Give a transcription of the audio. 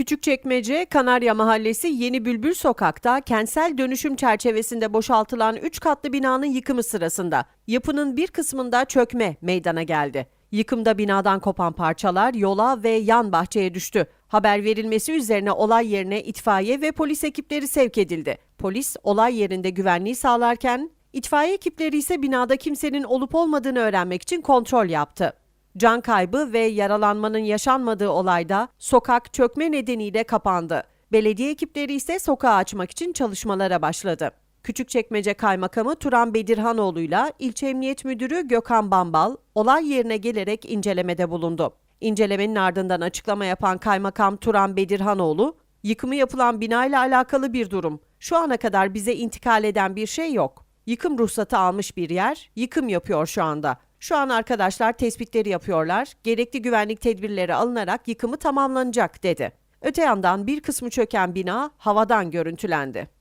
Küçükçekmece, Kanarya Mahallesi Yeni Bülbül Sokak'ta kentsel dönüşüm çerçevesinde boşaltılan 3 katlı binanın yıkımı sırasında yapının bir kısmında çökme meydana geldi. Yıkımda binadan kopan parçalar yola ve yan bahçeye düştü. Haber verilmesi üzerine olay yerine itfaiye ve polis ekipleri sevk edildi. Polis olay yerinde güvenliği sağlarken itfaiye ekipleri ise binada kimsenin olup olmadığını öğrenmek için kontrol yaptı. Can kaybı ve yaralanmanın yaşanmadığı olayda sokak çökme nedeniyle kapandı. Belediye ekipleri ise sokağı açmak için çalışmalara başladı. Küçükçekmece Kaymakamı Turan Bedirhanoğlu'yla ilçe emniyet müdürü Gökhan Bambal olay yerine gelerek incelemede bulundu. İncelemenin ardından açıklama yapan Kaymakam Turan Bedirhanoğlu, yıkımı yapılan binayla alakalı bir durum. Şu ana kadar bize intikal eden bir şey yok. Yıkım ruhsatı almış bir yer, yıkım yapıyor şu anda. Şu an arkadaşlar tespitleri yapıyorlar. Gerekli güvenlik tedbirleri alınarak yıkımı tamamlanacak dedi. Öte yandan bir kısmı çöken bina havadan görüntülendi.